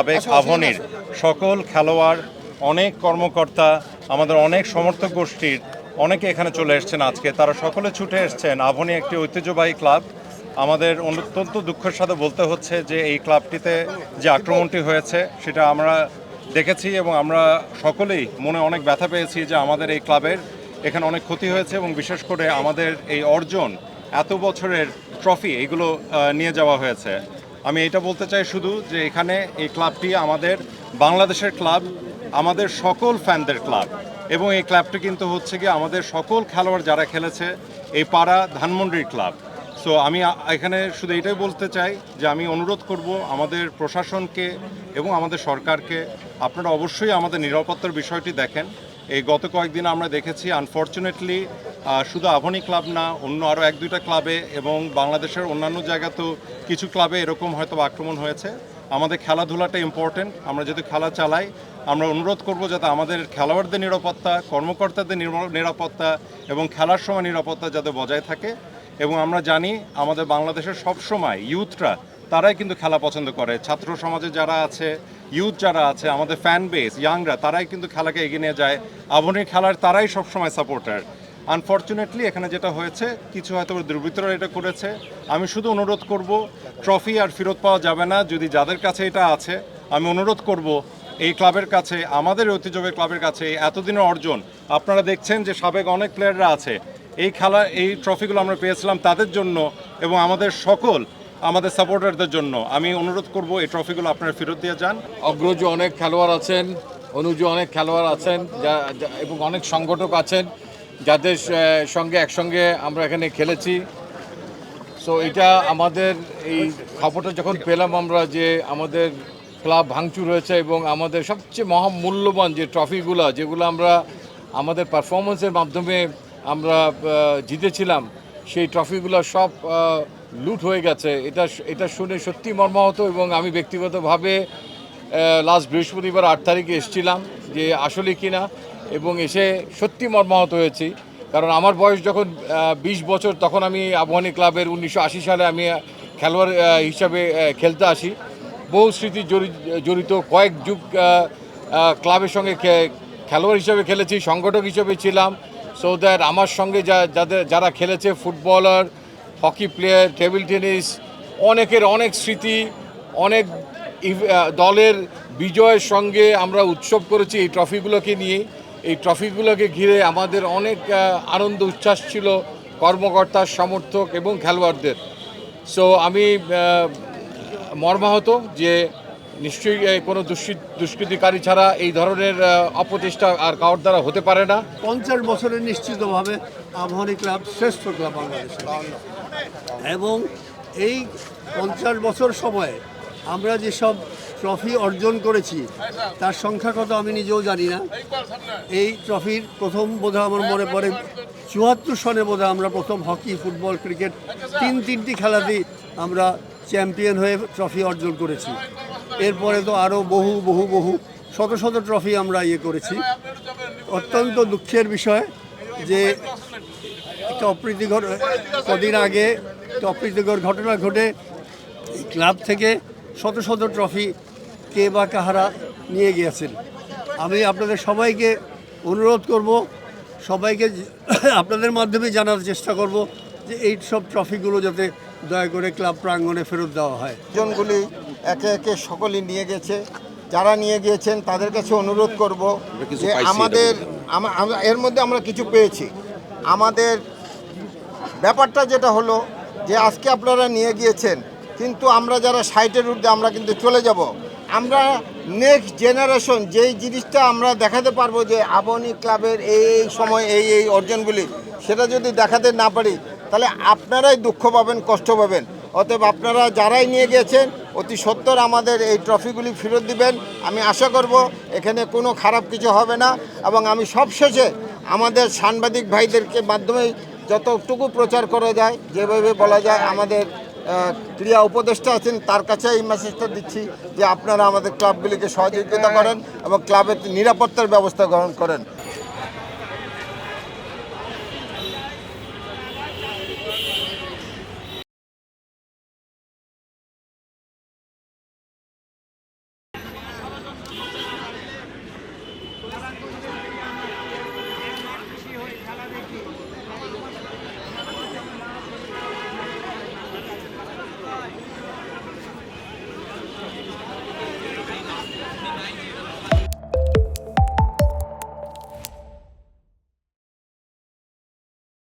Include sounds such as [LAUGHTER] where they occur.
সাবেক আভনির সকল খেলোয়াড় অনেক কর্মকর্তা আমাদের অনেক সমর্থক গোষ্ঠীর অনেকে এখানে চলে এসছেন আজকে। তারা সকলে ছুটে এসছেন। আভনি একটি ঐতিহ্যবাহী ক্লাব। আমাদের অত্যন্ত দুঃখের সাথে বলতে হচ্ছে যে এই ক্লাবটিতে যে আক্রমণটি হয়েছে সেটা আমরা দেখেছি এবং আমরা সকলেই মনে অনেক ব্যথা পেয়েছি যে আমাদের এই ক্লাবের এখানে অনেক ক্ষতি হয়েছে এবং বিশেষ করে আমাদের এই অর্জন এত বছরের ট্রফি এগুলো নিয়ে যাওয়া হয়েছে। আমি এটা বলতে চাই শুধু যে এখানে এই ক্লাবটি আমাদের বাংলাদেশের ক্লাব, আমাদের সকল ফ্যানদের ক্লাব এবং এই ক্লাবটি কিন্তু হচ্ছে কি আমাদের সকল খেলোয়াড় যারা খেলেছে এই পাড়া ধানমন্ডির ক্লাব। সো আমি এখানে শুধু এটাই বলতে চাই যে আমি অনুরোধ করব আমাদের প্রশাসনকে এবং আমাদের সরকারকে আপনারা অবশ্যই আমাদের নিরাপত্তার বিষয়টি দেখেন। এই গত কয়েকদিন আমরা দেখেছি আনফর্চুনেটলি শুধু আভনি ক্লাব না, অন্য আরও এক দুইটা ক্লাবে এবং বাংলাদেশের অন্যান্য জায়গাতেও কিছু ক্লাবে এরকম হয়তো আক্রমণ হয়েছে। আমাদের খেলাধুলাটা ইম্পর্টেন্ট আমরা যদি খেলা চালাই, আমরা অনুরোধ করব যাতে আমাদের খেলোয়াড়দের নিরাপত্তা, কর্মকর্তাদের নিরাপত্তা এবং খেলার সময় নিরাপত্তা যাতে বজায় থাকে। এবং আমরা জানি, আমাদের বাংলাদেশের সব সময় ইউথরা তারাই কিন্তু খেলা পছন্দ করে। ছাত্র সমাজে যারা আছে ইউথ যারা আছে, আমাদের ফ্যান বেস ইয়াংরা তারাই কিন্তু খেলাকে এগিয়ে নিয়ে যায়। আবনের খেলার তারাই সবসময় সাপোর্টার আনফর্চুনেটলি এখানে যেটা হয়েছে, কিছু হয়তো দুর্বৃত্তরা এটা করেছে। আমি শুধু অনুরোধ করব ট্রফি আর ফেরত পাওয়া যাবে না। যদি যাদের কাছে এটা আছে, আমি অনুরোধ করব, এই ক্লাবের কাছে, আমাদের ঐতিহ্যবাহী ক্লাবের কাছে এতদিনের অর্জন। আপনারা দেখছেন যে সাবেক অনেক প্লেয়াররা আছে। এই খেলা, এই ট্রফিগুলো আমরা পেয়েছিলাম তাদের জন্য এবং আমাদের সকল আমাদের সাপোর্টারদের জন্য। আমি অনুরোধ করব, এই ট্রফিগুলো আপনারা ফেরত দিয়ে যান। অগ্রজ অনেক খেলোয়াড় আছেন, অনুজ অনেক খেলোয়াড় আছেন, যা- এবং অনেক সংগঠক আছেন, যাদের সঙ্গে একসঙ্গে আমরা এখানে খেলেছি। সো এটা আমাদের এই খবরটা যখন পেলাম আমরা যে আমাদের ক্লাব ভাঙচুর হয়েছে এবং আমাদের সবচেয়ে মহামূল্যবান যে ট্রফিগুলো যেগুলো আমরা আমাদের পারফরমেন্সের মাধ্যমে আমরা জিতেছিলাম, সেই ট্রফিগুলো সব লুট হয়ে গেছে। এটা এটা শুনে সত্যি মর্মাহত এবং আমি ব্যক্তিগতভাবে লাস্ট বৃহস্পতিবার আট তারিখে এসেছিলাম যে আসলে কিনা এবং এসে সত্যি মর্মাহত হয়েছি। কারণ আমার বয়স যখন বিশ বছর, তখন আমি আবহানী ক্লাবের উনিশশো আশি সালে আমি খেলোয়াড় হিসাবে খেলতে আসি। বহু স্মৃতি জড়ি- জড়িত কয়েক যুগ ক্লাবের সঙ্গে খেলোয়াড় হিসাবে খেলেছি, সংগঠক হিসেবে ছিলাম। সো দ্যাট আমার সঙ্গে যা, যাদের, যারা খেলেছে footballer hockey player, table tennis, অনেকের অনেক স্মৃতি, অনেক দলের বিজয়ের সঙ্গে আমরা উৎসব করেছি এই ট্রফিগুলোকে নিয়ে। এই ট্রফিগুলোকে ঘিরে আমাদের অনেক আনন্দ, উচ্ছ্বাস ছিল কর্মকর্তার সমর্থক এবং খেলোয়াড়দের। সো আমি মর্মাহত যে নিশ্চয়ই কোনো দুষ্কৃ- দুষ্কৃতিকারী ছাড়া এই ধরনের অপচেষ্টা আর কারোর দ্বারা হতে পারে না। পঞ্চাশ বছরে নিশ্চিতভাবে আবহানী ক্লাব শ্রেষ্ঠ ক্লাব বাংলাদেশে। এবং এই পঞ্চাশ বছর সময়ে আমরা যেসব ট্রফি অর্জন করেছি, তার সংখ্যা কত আমি নিজেও জানি না। এই ট্রফির প্রথম বোধহয় আমার মনে পড়ে চুয়াত্তর সনে বোধহয় আমরা প্রথম হকি ফুটবল ক্রিকেট তিন তিনটি খেলাতেই আমরা চ্যাম্পিয়ন হয়ে ট্রফি অর্জন করেছি। এরপরে তো আরও বহু বহু বহু, শত শত ট্রফি আমরা ইয়ে করেছি। অত্যন্ত দুঃখের বিষয় যে একটা অপ্রীতিকর কদিন আগে একটা অপ্রীতিকর ঘটনা ঘটে। এই ক্লাব থেকে শত শত ট্রফি কে বা কাহারা নিয়ে গিয়েছেন। আমি আপনাদের সবাইকে অনুরোধ করব সবাইকে [COUGHS] আপনাদের মাধ্যমে জানার চেষ্টা করব যে এই সব ট্রফিগুলো যাতে দয়া করে ক্লাব প্রাঙ্গণে ফেরত দেওয়া হয়। জনগুলি একে একে সকলেই নিয়ে গেছে। যারা নিয়ে গিয়েছেন তাদের কাছে অনুরোধ করব যে আমাদের এর মধ্যে আমরা কিছু পেয়েছি। আমাদের ব্যাপারটা যেটা হলো যে আজকে আপনারা নিয়ে গিয়েছেন, কিন্তু আমরা যারা সাইটের ঊর্ধ্বে আমরা কিন্তু চলে যাব। আমরা নেক্সট জেনারেশন যেই জিনিসটা আমরা দেখাতে পারব যে আবনি ক্লাবের এই এই সময় এই এই অর্জনগুলি, সেটা যদি দেখাতে না পারি, তাহলে আপনারাই দুঃখ পাবেন, কষ্ট পাবেন। অতএব আপনারা যারাই নিয়ে গিয়েছেন, অতি সত্তর আমাদের এই ট্রফিগুলি ফেরত দিবেন। আমি আশা করব এখানে কোনো খারাপ কিছু হবে না, এবং আমি সবশেষে আমাদের সাংবাদিক ভাইদেরকে মাধ্যমে যতটুকু প্রচার করা যায়, যেভাবে বলা যায়, আমাদের ক্রিয়া উপদেষ্টা আছেন, তার কাছে এই মেসেজটা দিচ্ছি যে আপনারা আমাদের ক্লাবগুলিকে সহযোগিতা করেন এবং ক্লাবের নিরাপত্তার ব্যবস্থা গ্রহণ করেন